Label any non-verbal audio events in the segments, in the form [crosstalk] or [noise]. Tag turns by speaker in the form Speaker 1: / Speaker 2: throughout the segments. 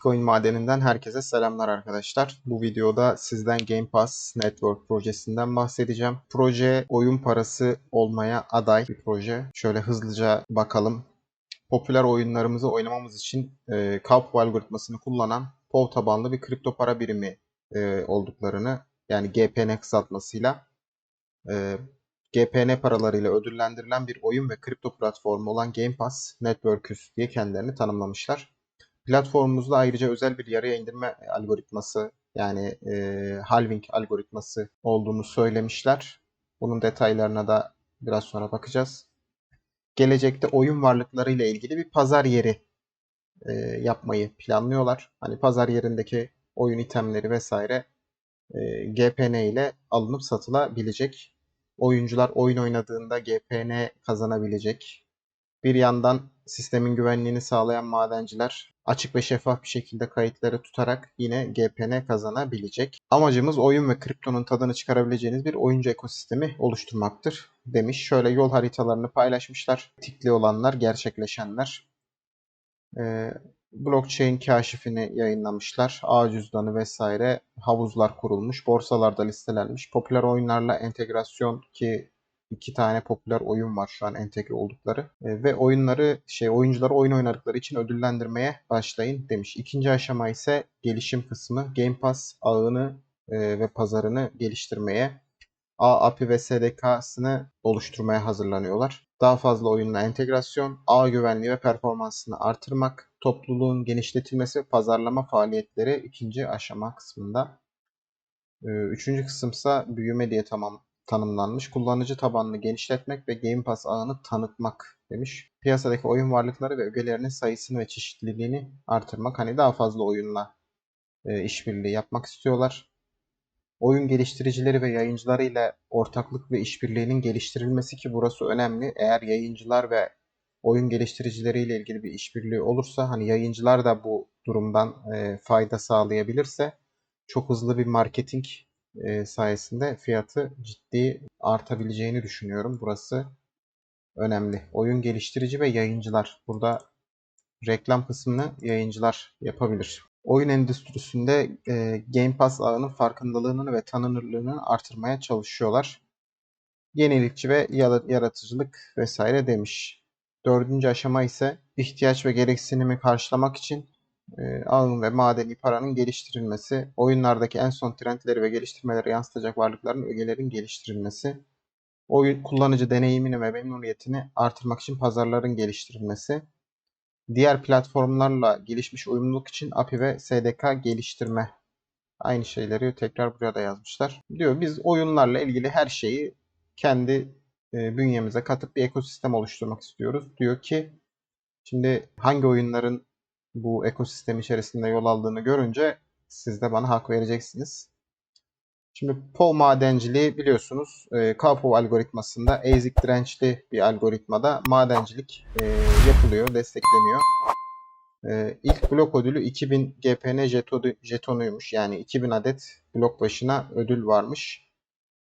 Speaker 1: Bitcoin madeninden herkese selamlar arkadaşlar. Bu videoda sizden Game Pass Network projesinden bahsedeceğim. Proje oyun parası olmaya aday bir proje. Şöyle hızlıca bakalım. Popüler oyunlarımızı oynamamız için e, Kaupo algoritmasını kullanan POW tabanlı bir kripto para birimi e, olduklarını yani GPN kısaltmasıyla e, GPN paralarıyla ödüllendirilen bir oyun ve kripto platformu olan Game Pass Network'üs diye kendilerini tanımlamışlar. Platformumuzda ayrıca özel bir yarıya indirme algoritması yani e, halving algoritması olduğunu söylemişler. Bunun detaylarına da biraz sonra bakacağız. Gelecekte oyun varlıkları ile ilgili bir pazar yeri e, yapmayı planlıyorlar. Hani pazar yerindeki oyun itemleri vesaire e, GPN ile alınıp satılabilecek. Oyuncular oyun oynadığında GPN kazanabilecek. Bir yandan sistemin güvenliğini sağlayan madenciler açık ve şeffaf bir şekilde kayıtları tutarak yine GPN kazanabilecek. Amacımız oyun ve kriptonun tadını çıkarabileceğiniz bir oyuncu ekosistemi oluşturmaktır demiş. Şöyle yol haritalarını paylaşmışlar. Tikli olanlar, gerçekleşenler. Ee, blockchain kaşifini yayınlamışlar. Ağ cüzdanı vesaire havuzlar kurulmuş. Borsalarda listelenmiş. Popüler oyunlarla entegrasyon ki iki tane popüler oyun var şu an entegre oldukları e, ve oyunları şey oyuncuları oyun oynadıkları için ödüllendirmeye başlayın demiş. İkinci aşama ise gelişim kısmı. Game Pass ağını e, ve pazarını geliştirmeye A, API ve SDK'sını oluşturmaya hazırlanıyorlar. Daha fazla oyunla entegrasyon, ağ güvenliği ve performansını artırmak, topluluğun genişletilmesi pazarlama faaliyetleri ikinci aşama kısmında. E, üçüncü kısımsa büyüme diye tamam tanımlanmış. Kullanıcı tabanını genişletmek ve Game Pass ağını tanıtmak demiş. Piyasadaki oyun varlıkları ve ögelerinin sayısını ve çeşitliliğini artırmak. Hani daha fazla oyunla e, işbirliği yapmak istiyorlar. Oyun geliştiricileri ve yayıncıları ile ortaklık ve işbirliğinin geliştirilmesi ki burası önemli. Eğer yayıncılar ve oyun geliştiricileri ile ilgili bir işbirliği olursa hani yayıncılar da bu durumdan e, fayda sağlayabilirse çok hızlı bir marketing e, sayesinde fiyatı ciddi artabileceğini düşünüyorum. Burası önemli. Oyun geliştirici ve yayıncılar. Burada reklam kısmını yayıncılar yapabilir. Oyun endüstrisinde e, Game Pass ağının farkındalığını ve tanınırlığını artırmaya çalışıyorlar. Yenilikçi ve yaratıcılık vesaire demiş. Dördüncü aşama ise ihtiyaç ve gereksinimi karşılamak için e, ağın ve madeni paranın geliştirilmesi, oyunlardaki en son trendleri ve geliştirmeleri yansıtacak varlıkların ögelerin geliştirilmesi, oyun kullanıcı deneyimini ve memnuniyetini artırmak için pazarların geliştirilmesi, diğer platformlarla gelişmiş uyumluluk için API ve SDK geliştirme. Aynı şeyleri tekrar buraya da yazmışlar. Diyor biz oyunlarla ilgili her şeyi kendi e, bünyemize katıp bir ekosistem oluşturmak istiyoruz. Diyor ki şimdi hangi oyunların bu ekosistem içerisinde yol aldığını görünce siz de bana hak vereceksiniz. Şimdi POW madenciliği biliyorsunuz e, KPOW algoritmasında ezik dirençli bir algoritmada madencilik e, yapılıyor, destekleniyor. E, ilk blok ödülü 2000 GPN jetonuymuş. Yani 2000 adet blok başına ödül varmış.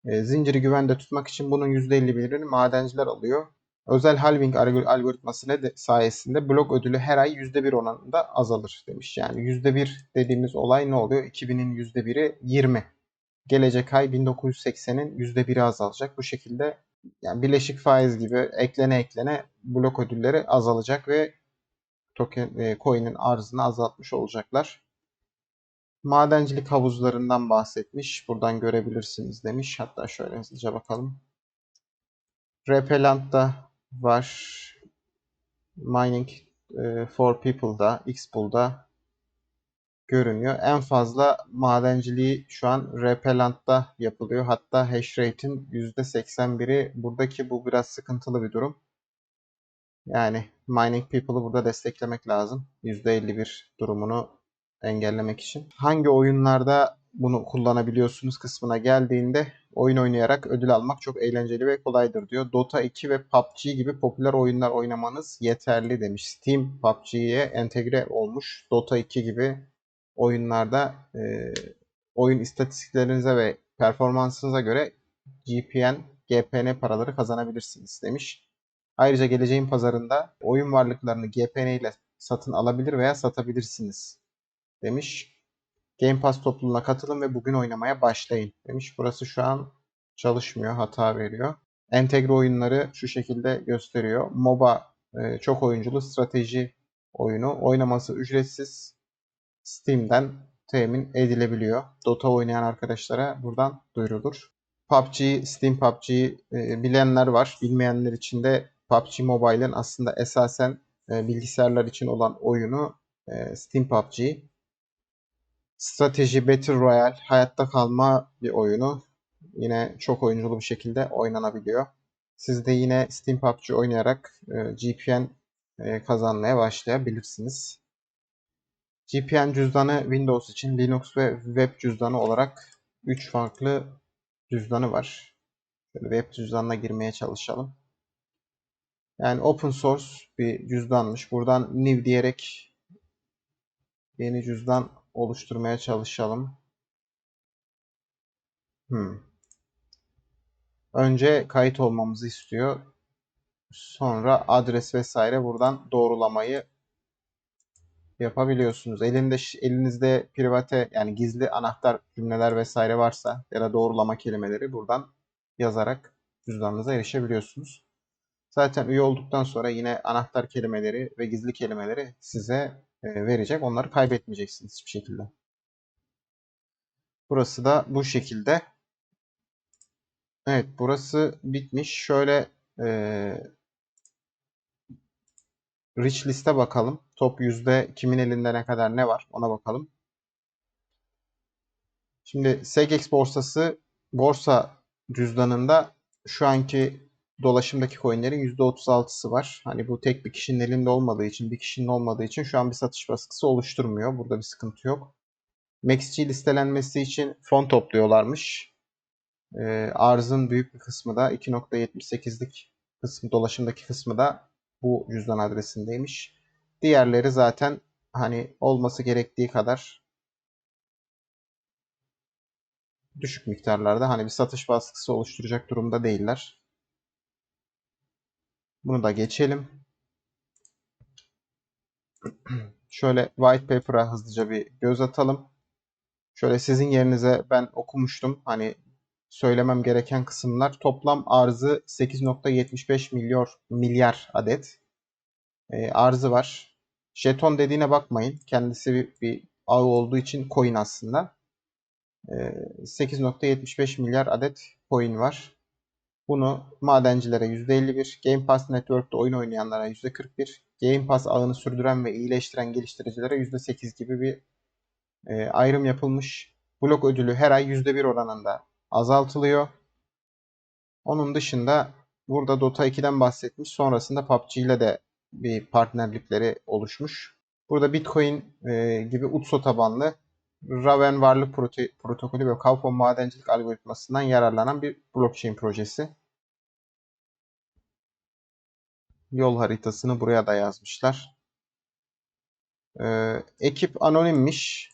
Speaker 1: E, zinciri güvende tutmak için bunun %51'ini madenciler alıyor. Özel halving algoritması sayesinde blok ödülü her ay %1 oranında azalır demiş. Yani %1 dediğimiz olay ne oluyor? 2000'in %1'i 20. Gelecek ay 1980'in %1'i azalacak. Bu şekilde yani bileşik faiz gibi eklene eklene blok ödülleri azalacak ve token e, coin'in arzını azaltmış olacaklar. Madencilik havuzlarından bahsetmiş. Buradan görebilirsiniz demiş. Hatta şöyle hızlıca bakalım. Repellant'ta var. Mining e, for People'da, Xpool'da görünüyor. En fazla madenciliği şu an Repellant'ta yapılıyor. Hatta hash rate'in %81'i buradaki bu biraz sıkıntılı bir durum. Yani Mining People'ı burada desteklemek lazım. %51 durumunu engellemek için. Hangi oyunlarda bunu kullanabiliyorsunuz kısmına geldiğinde oyun oynayarak ödül almak çok eğlenceli ve kolaydır diyor. Dota 2 ve PUBG gibi popüler oyunlar oynamanız yeterli demiş. Steam PUBG'ye entegre olmuş. Dota 2 gibi oyunlarda e, oyun istatistiklerinize ve performansınıza göre GPN, GPN paraları kazanabilirsiniz demiş. Ayrıca geleceğin pazarında oyun varlıklarını GPN ile satın alabilir veya satabilirsiniz demiş. Game Pass topluluğuna katılın ve bugün oynamaya başlayın demiş. Burası şu an çalışmıyor, hata veriyor. Entegre oyunları şu şekilde gösteriyor. MOBA e, çok oyunculu strateji oyunu. Oynaması ücretsiz. Steam'den temin edilebiliyor. Dota oynayan arkadaşlara buradan duyurulur. PUBG, Steam PUBG'yi e, bilenler var. Bilmeyenler için de PUBG Mobile'ın aslında esasen e, bilgisayarlar için olan oyunu e, Steam PUBG. Strateji Battle Royale hayatta kalma bir oyunu. Yine çok oyunculu bir şekilde oynanabiliyor. Siz de yine Steam PUBG oynayarak e, GPN e, kazanmaya başlayabilirsiniz. GPN cüzdanı Windows için Linux ve web cüzdanı olarak 3 farklı cüzdanı var. Şöyle web cüzdanına girmeye çalışalım. Yani open source bir cüzdanmış. Buradan new diyerek yeni cüzdan oluşturmaya çalışalım. Hmm. Önce kayıt olmamızı istiyor. Sonra adres vesaire buradan doğrulamayı yapabiliyorsunuz. Elinde elinizde private yani gizli anahtar cümleler vesaire varsa ya da doğrulama kelimeleri buradan yazarak cüzdanınıza erişebiliyorsunuz. Zaten üye olduktan sonra yine anahtar kelimeleri ve gizli kelimeleri size verecek. Onları kaybetmeyeceksiniz hiçbir şekilde. Burası da bu şekilde. Evet burası bitmiş. Şöyle e, rich liste bakalım. Top yüzde kimin elinde ne kadar ne var ona bakalım. Şimdi SEGEX borsası borsa cüzdanında şu anki dolaşımdaki coinlerin %36'sı var. Hani bu tek bir kişinin elinde olmadığı için, bir kişinin olmadığı için şu an bir satış baskısı oluşturmuyor. Burada bir sıkıntı yok. MaxG listelenmesi için fon topluyorlarmış. E, arzın büyük bir kısmı da 2.78'lik kısmı dolaşımdaki kısmı da bu cüzdan adresindeymiş. Diğerleri zaten hani olması gerektiği kadar düşük miktarlarda hani bir satış baskısı oluşturacak durumda değiller. Bunu da geçelim. [clears throat] Şöyle white paper'a hızlıca bir göz atalım. Şöyle sizin yerinize ben okumuştum. Hani söylemem gereken kısımlar toplam arzı 8.75 milyar milyar adet e, arzı var. Jeton dediğine bakmayın. Kendisi bir, bir ağ olduğu için coin aslında. E, 8.75 milyar adet coin var. Bunu madencilere %51, Game Pass Network'te oyun oynayanlara %41, Game Pass ağını sürdüren ve iyileştiren geliştiricilere %8 gibi bir e, ayrım yapılmış. Blok ödülü her ay %1 oranında azaltılıyor. Onun dışında burada Dota 2'den bahsetmiş. Sonrasında PUBG ile de bir partnerlikleri oluşmuş. Burada Bitcoin e, gibi UTSO tabanlı Raven varlık prote protokolü ve Kaufman madencilik algoritmasından yararlanan bir blockchain projesi. Yol haritasını buraya da yazmışlar. Ee, ekip anonimmiş.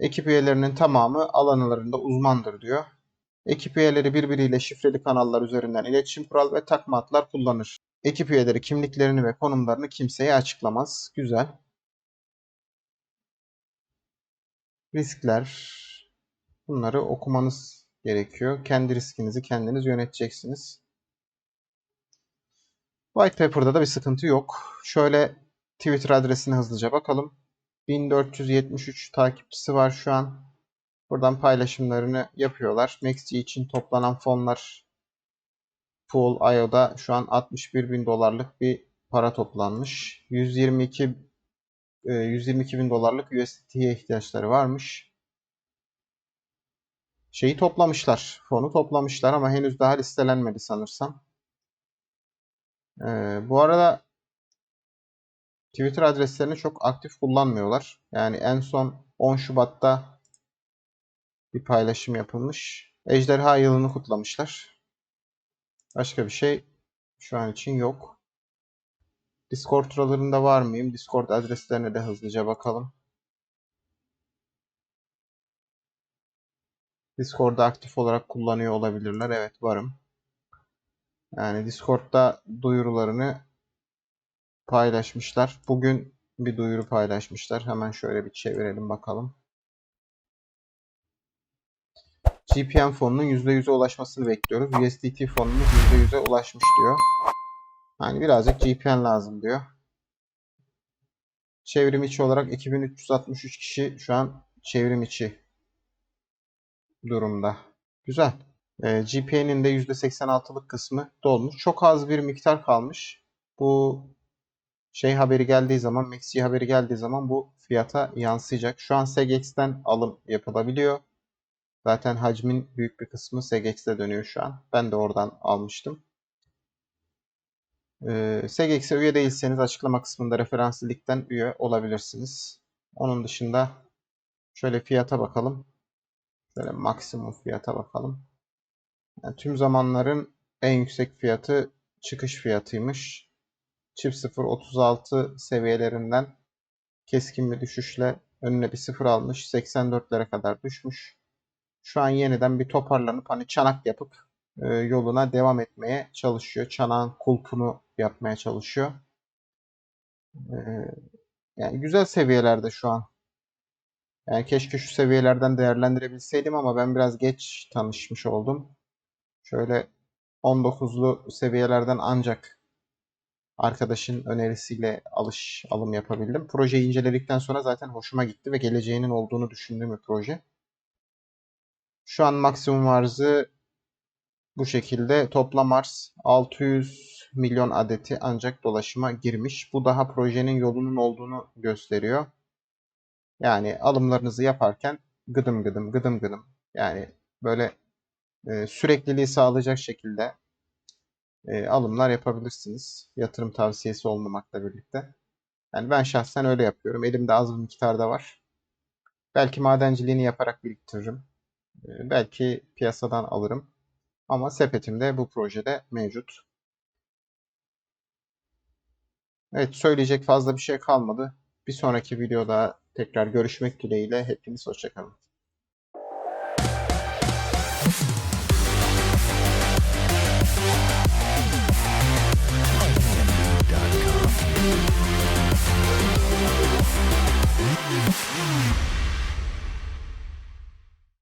Speaker 1: Ekip üyelerinin tamamı alanlarında uzmandır diyor. Ekip üyeleri birbiriyle şifreli kanallar üzerinden iletişim kurar ve takma adlar kullanır. Ekip üyeleri kimliklerini ve konumlarını kimseye açıklamaz. Güzel. Riskler. Bunları okumanız gerekiyor. Kendi riskinizi kendiniz yöneteceksiniz. White Paper'da da bir sıkıntı yok. Şöyle Twitter adresine hızlıca bakalım. 1473 takipçisi var şu an. Buradan paylaşımlarını yapıyorlar. MaxG için toplanan fonlar Pool IO'da şu an 61 bin dolarlık bir para toplanmış. 122 122 e, bin dolarlık USDT'ye ihtiyaçları varmış. Şeyi toplamışlar. Fonu toplamışlar ama henüz daha listelenmedi sanırsam. Ee, bu arada Twitter adreslerini çok aktif kullanmıyorlar. Yani en son 10 Şubat'ta bir paylaşım yapılmış. Ejderha yılını kutlamışlar. Başka bir şey şu an için yok. Discord turalarında var mıyım? Discord adreslerine de hızlıca bakalım. Discord'da aktif olarak kullanıyor olabilirler. Evet varım. Yani Discord'da duyurularını paylaşmışlar. Bugün bir duyuru paylaşmışlar. Hemen şöyle bir çevirelim bakalım. GPM fonunun %100'e ulaşmasını bekliyoruz. USDT fonumuz %100'e ulaşmış diyor. Yani birazcık GPN lazım diyor. Çevrim içi olarak 2363 kişi şu an çevrim içi durumda. Güzel. E, GPN'in de %86'lık kısmı dolmuş. Çok az bir miktar kalmış. Bu şey haberi geldiği zaman, Maxi haberi geldiği zaman bu fiyata yansıyacak. Şu an SegX'ten alım yapılabiliyor. Zaten hacmin büyük bir kısmı SegX'e dönüyor şu an. Ben de oradan almıştım. SegX'e üye değilseniz açıklama kısmında referans linkten üye olabilirsiniz. Onun dışında şöyle fiyata bakalım. Şöyle maksimum fiyata bakalım. Yani tüm zamanların en yüksek fiyatı çıkış fiyatıymış. Çift 0 36 seviyelerinden keskin bir düşüşle önüne bir sıfır almış. 84'lere kadar düşmüş. Şu an yeniden bir toparlanıp hani çanak yapıp e, yoluna devam etmeye çalışıyor. Çanağın kulpunu yapmaya çalışıyor. E, yani güzel seviyelerde şu an. Yani keşke şu seviyelerden değerlendirebilseydim ama ben biraz geç tanışmış oldum. Şöyle 19'lu seviyelerden ancak arkadaşın önerisiyle alış alım yapabildim. Projeyi inceledikten sonra zaten hoşuma gitti ve geleceğinin olduğunu düşündüğüm bir proje. Şu an maksimum arzı bu şekilde. Toplam arz 600 milyon adeti ancak dolaşıma girmiş. Bu daha projenin yolunun olduğunu gösteriyor. Yani alımlarınızı yaparken gıdım gıdım gıdım gıdım yani böyle e, sürekliliği sağlayacak şekilde e, alımlar yapabilirsiniz. Yatırım tavsiyesi olmamakla birlikte. Yani ben şahsen öyle yapıyorum. Elimde az bir miktarda var. Belki madenciliğini yaparak biriktiririm. E, belki piyasadan alırım. Ama sepetimde bu projede mevcut. Evet söyleyecek fazla bir şey kalmadı. Bir sonraki videoda tekrar görüşmek dileğiyle. Hepiniz hoşçakalın.